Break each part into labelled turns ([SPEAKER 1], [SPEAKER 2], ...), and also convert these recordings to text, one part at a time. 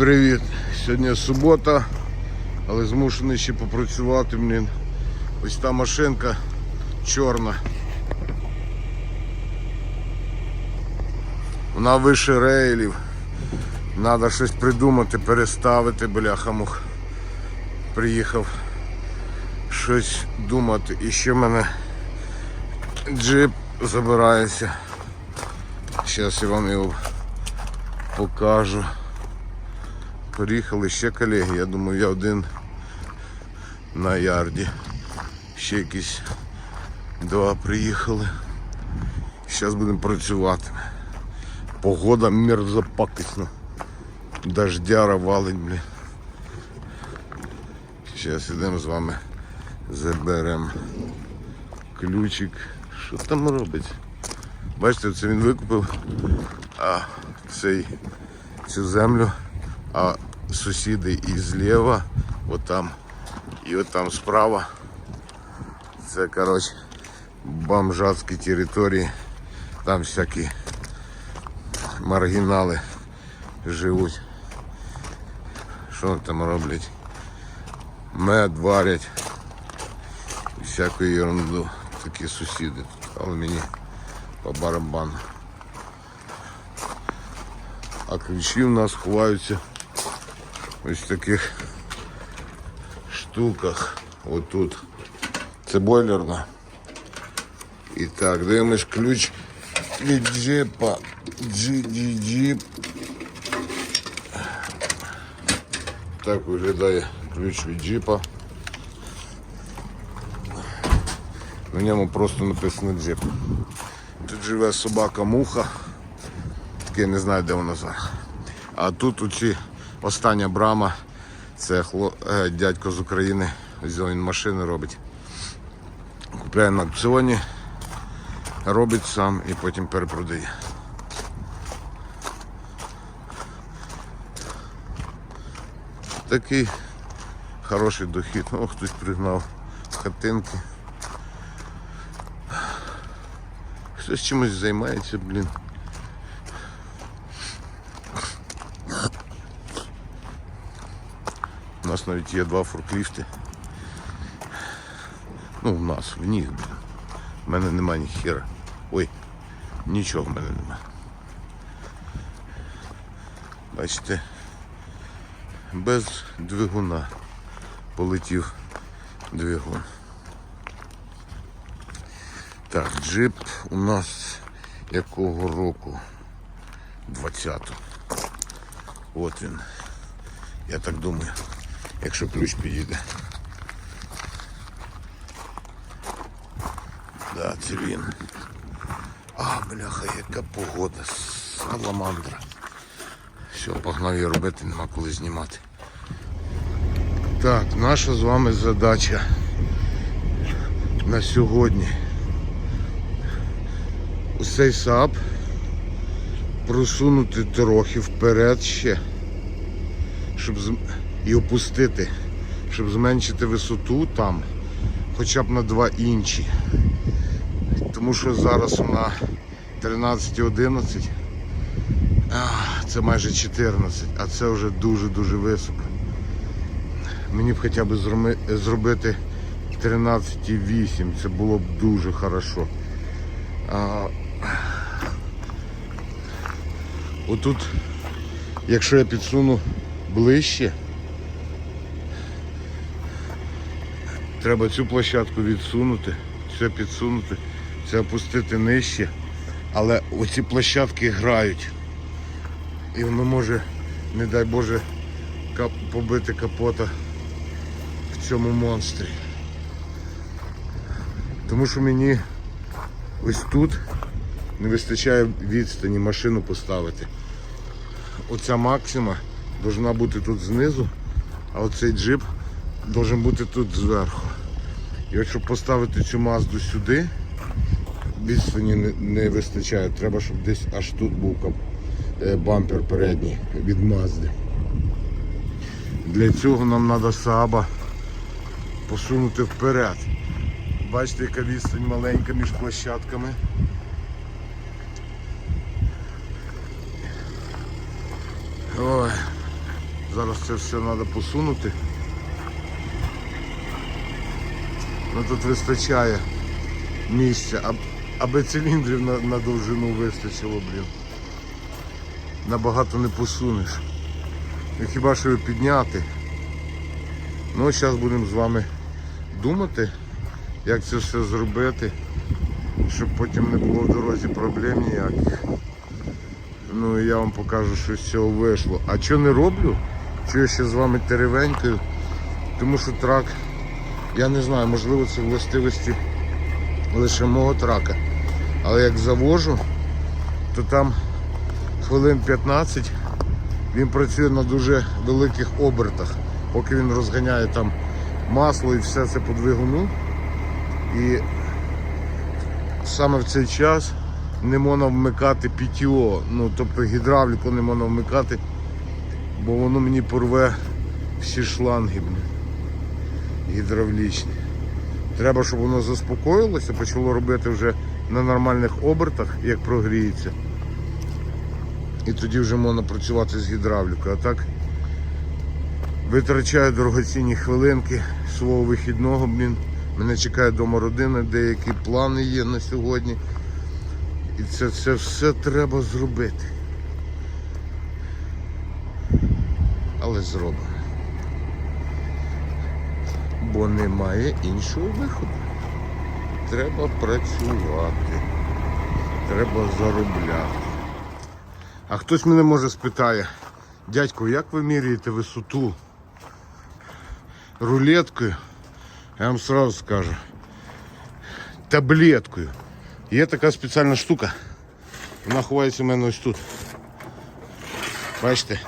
[SPEAKER 1] Привіт! Сьогодні субота, але змушений ще попрацювати, блін. Ось та машинка чорна. Вона вище рейлів. Треба щось придумати, переставити, бляхамух. Приїхав щось думати. І ще в мене джип забирається. Зараз я вам його покажу. Приїхали ще колеги, я думаю, я один на ярді. Ще якісь два приїхали. Зараз будемо працювати. Погода мерзопакісна. Дождяра валить, блін. Зараз йдемо з вами заберемо ключик. Що там робить? Бачите, це він викупив а, цей, цю землю, а сусіди і зліва, отам, і отам справа. Це, коротше, бомжатські території. Там всякі маргінали живуть. Що вони там роблять? Мед варять. Всяку ерунду. Такі сусіди тут. Але мені по барабану. А ключі в нас ховаються Ось таких штуках. Отут. Це бойлерна. І так, дивимось ключ від джипа. GD Так виглядає ключ від джипа. На ньому просто написано джип. Тут живе собака муха. Таке не знаю, де вона зараз. А тут оці остання брама. Це хло... е, дядько з України. Він машини робить. Купляє на аукціоні, робить сам і потім перепродає. Такий хороший дохід. О, хтось пригнав хатинки. Хтось чимось займається, блін. Нас навіть є два форкліфти. Ну, в нас, в них, блін. У мене нема ні хіра. Ой, нічого в мене нема. Бачите, без двигуна полетів двигун. Так, джип у нас якого року? 20-го. От він. Я так думаю, якщо ключ підійде. Да, це він. А, бляха, яка погода. Саламандра. Все, погнав я робити, нема коли знімати. Так, наша з вами задача на сьогодні. Ось цей сап просунути трохи вперед ще, щоб і опустити, щоб зменшити висоту там, хоча б на 2 інчі. Тому що зараз вона 13,11, це майже 14, а це вже дуже-дуже високо. Мені б хоча б зробити 13,8, це було б дуже хорошо. Отут, якщо я підсуну ближче, треба цю площадку відсунути, це підсунути, це опустити нижче, але оці площадки грають. І воно може, не дай Боже, кап- побити капота в цьому монстрі. Тому що мені ось тут не вистачає відстані машину поставити. Оця максима повинна бути тут знизу, а оцей джип должен бути тут зверху. І от поставити цю мазду сюди, відстані не, не вистачає. Треба, щоб десь аж тут був е, бампер передній від мазди. Для цього нам треба саба посунути вперед. Бачите, яка відстань маленька між площадками. Ой. Зараз це все треба посунути. Ну тут вистачає місця, аби циліндрів на, на довжину вистачило, блін. Набагато не посунеш. Ну, Хіба що його підняти. Ну, зараз будемо з вами думати, як це все зробити, щоб потім не було в дорозі проблем ніяких. Ну і я вам покажу, що з цього вийшло. А що не роблю? Що я ще з вами теревенькою? Тому що трак, я не знаю, можливо це властивості лише мого трака. Але як завожу, то там хвилин 15 він працює на дуже великих обертах, поки він розганяє там масло і все це по двигуну. І саме в цей час не можна вмикати PTO, ну тобто гідравліку не можна вмикати, бо воно мені порве всі шланги гідравлічні. Треба, щоб воно заспокоїлося, почало робити вже на нормальних обертах, як прогріється. І тоді вже можна працювати з гідравлікою. А так витрачаю дорогоцінні хвилинки свого вихідного. Мене чекає вдома родина, деякі плани є на сьогодні. І це, це все треба зробити. Але зробимо. Бо немає іншого виходу. Треба працювати. Треба заробляти. А хтось мене може спитає, дядько, як ви міряєте висоту рулеткою? Я вам сразу скажу. Таблеткою. Є така спеціальна штука. Вона ховається у мене ось тут. Бачите?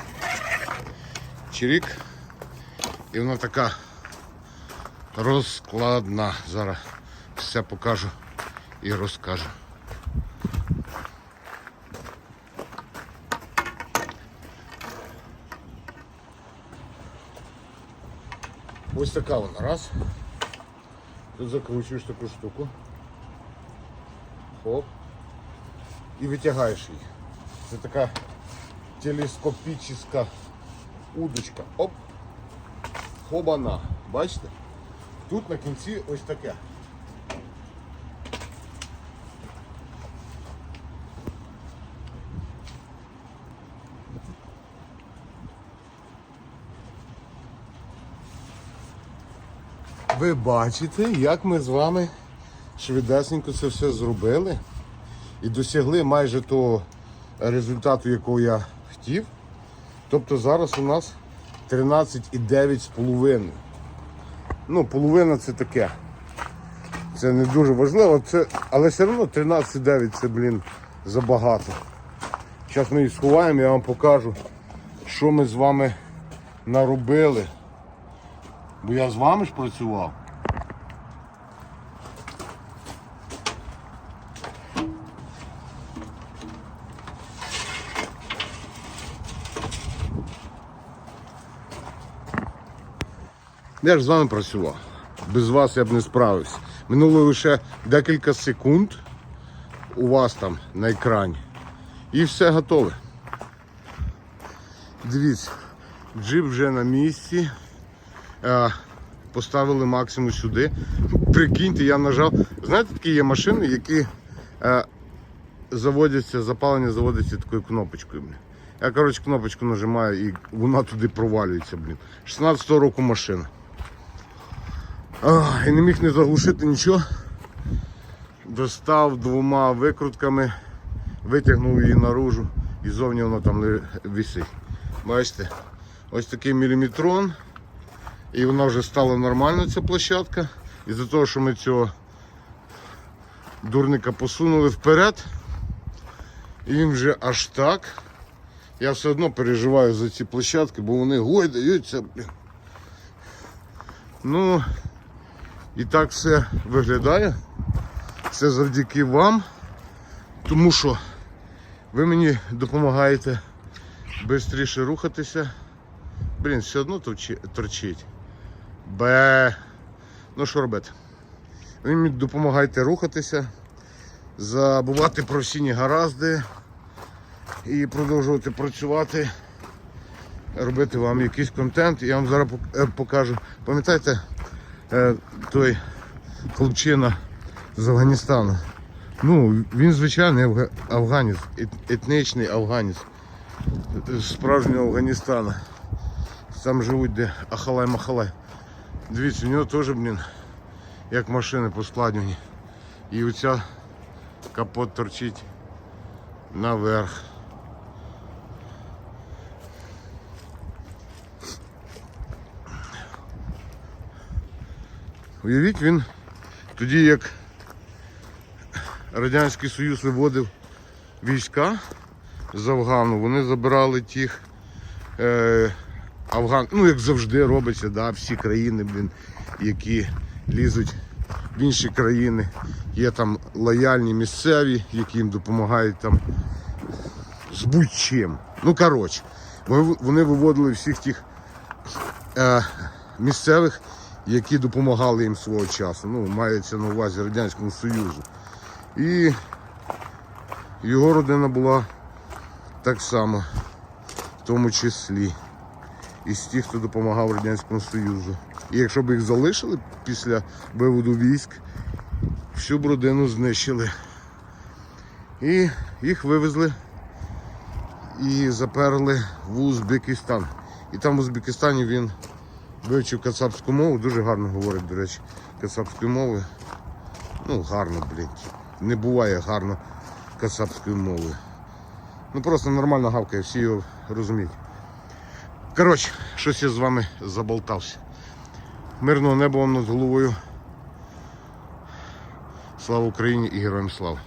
[SPEAKER 1] Чирік. І вона така розкладна. Зараз все покажу і розкажу. Ось така вона. Раз. Тут закручуєш таку штуку. Хоп. І витягаєш її. Це така телескопічна удочка. Оп. Хобана. Бачите? Тут на кінці ось таке. Ви бачите, як ми з вами швидесенько це все зробили і досягли майже того результату, якого я хотів. Тобто зараз у нас 13,9 з половиною. Ну, половина це таке. Це не дуже важливо, це, але все одно 13,9 це, блін, забагато. Зараз ми її сховаємо, я вам покажу, що ми з вами наробили. Бо я з вами ж працював. Я ж з вами працював. Без вас я б не справився. Минуло лише декілька секунд у вас там на екрані. І все готове. Дивіться, джип вже на місці. Е, Поставили максимум сюди. Прикиньте, я нажав. Знаєте, такі є машини, які е, заводяться, запалення заводиться такою кнопочкою. Блін. Я коротше кнопочку нажимаю і вона туди провалюється. блін. 16-го року машина. І не міг не заглушити нічого. Достав двома викрутками, витягнув її наружу і зовні воно там висить. Бачите? Ось такий міліметрон. І вона вже стала нормально, ця площадка. Із-за того, що ми цього дурника посунули вперед. І він вже аж так. Я все одно переживаю за ці площадки, бо вони гойдаються. блін. Ну, і так все виглядає. Це завдяки вам, тому що ви мені допомагаєте швидше рухатися. Блін, все одно торчить. Бе. Ну що робити? Ви мені допомагаєте рухатися, забувати про всі негаразди і продовжувати працювати робити вам якийсь контент. Я вам зараз е, покажу. Пам'ятаєте, той хлопчина з Афганістану? Ну, він звичайний афга- афганець, етнічний афганець справжнього Афганістана. Там живуть де Ахалай-Махалай. Дивіться, у нього теж, блін, як машини поскладені. І оця капот торчить наверх. Уявіть він тоді, як Радянський Союз виводив війська з Афгану, вони забирали тих е, Афган, ну як завжди робиться, да, всі країни, блін, які лізуть в інші країни. Є там лояльні місцеві, які їм допомагають там з будь-чим. Ну, коротше, вони- виводили всіх тих е, місцевих, які допомагали їм свого часу. Ну, мається на увазі Радянському Союзу. І його родина була так само, в тому числі, із тих, хто допомагав Радянському Союзу. І якщо б їх залишили після виводу військ, всю б родину знищили. І їх вивезли і заперли в Узбекистан. І там в Узбекистані він вивчив кацапську мову, дуже гарно говорить, до речі, кацапською мовою. Ну, гарно, блін. Не буває гарно кацапською мовою. Ну просто нормально гавкає, всі його розуміють. Коротше, щось я з вами заболтався. Мирного неба вам над головою. Слава Україні і героям слава.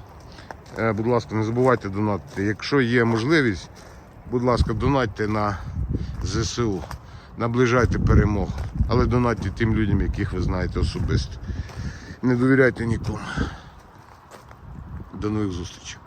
[SPEAKER 1] Е, будь ласка, не забувайте донатити. Якщо є можливість, будь ласка, донатьте на ЗСУ. Наближайте перемогу. Але донатьте тим людям, яких ви знаєте особисто. Не довіряйте нікому. До нових зустрічей.